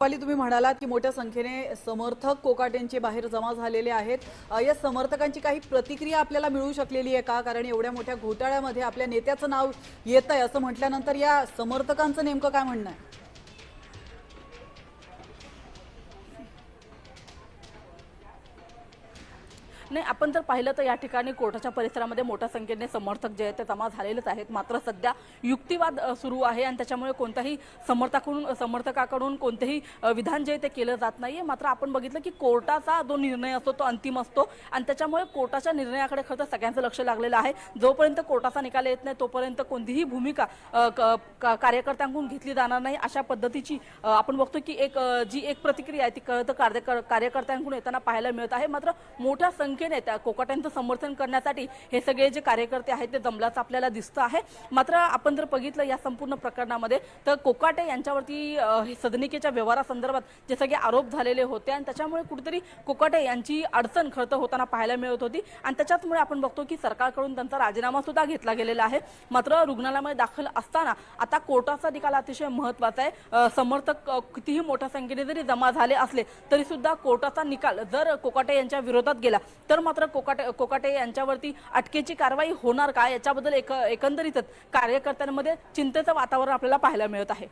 पाली तुम्ही म्हणालात की मोठ्या संख्येने समर्थक कोकाटेंचे बाहेर जमा झालेले आहेत. या समर्थकांची काही प्रतिक्रिया आपल्याला मिळू शकलेली आहे का? कारण एवढ्या मोठ्या घोटाळ्यामध्ये आपल्या नेत्याचं नाव येत आहे असं म्हटल्यानंतर या समर्थकांचं नेमकं काय म्हणणं आहे? नाही आपण जर पाहिलं तर या ठिकाणी कोर्टाच्या परिसरामध्ये मोठ्या संख्येने समर्थक जे आहेत ते जमा झालेलेच आहेत. मात्र सध्या युक्तिवाद सुरू आहे आणि त्याच्यामुळे कोणत्याही समर्थकाकडून समर्थकाकडून कोणतेही विधान जे आहे ते केलं जात नाहीये. मात्र आपण बघितलं की कोर्टाचा जो निर्णय असतो तो अंतिम असतो आणि त्याच्यामुळे कोर्टाच्या निर्णयाकडे खरं तर सगळ्यांचं लक्ष लागलेलं आहे. जोपर्यंत कोर्टाचा निकाल येत नाही तोपर्यंत कोणतीही भूमिका क- कार्यकर्त्यांकडून घेतली जाणार नाही. अशा पद्धतीची आपण बघतो की एक जी एक प्रतिक्रिया आहे ती कळत कार्य कार्यकर्त्यांकडून येताना पाहायला मिळत आहे. मात्र मोठ्या संख्येने त्या कोकाट्यांचं समर्थन करण्यासाठी हे सगळे जे कार्यकर्ते आहेत ते जमल्याचं आपल्याला दिसतं आहे. मात्र आपण जर बघितलं या संपूर्ण प्रकरणामध्ये तर कोकाटे यांच्यावरती हे सदनिकेच्या व्यवहारासंदर्भात जे सगळे आरोप झालेले होते आणि त्याच्यामुळे कुठेतरी कोकाटे यांची अडचण खरं होताना पाहायला मिळत होती. आणि त्याच्याचमुळे आपण बघतो की सरकारकडून त्यांचा राजीनामा सुद्धा घेतला गेलेला आहे. मात्र रुग्णालयामध्ये दाखल असताना आता कोर्टाचा निकाल अतिशय महत्त्वाचा आहे. समर्थक कितीही मोठ्या संख्येने जरी जमा झाले असले तरी सुद्धा कोर्टाचा निकाल जर कोकाटे यांच्या विरोधात गेला तर मात्र कोकाटे कोकाटे यांच्यावरती अटकेची कारवाई होणार का? याच्याबद्दल एक एकंदरीतच कार्यकर्त्यांमध्ये चिंतेचं वातावरण आपल्याला पाहायला मिळत आहे.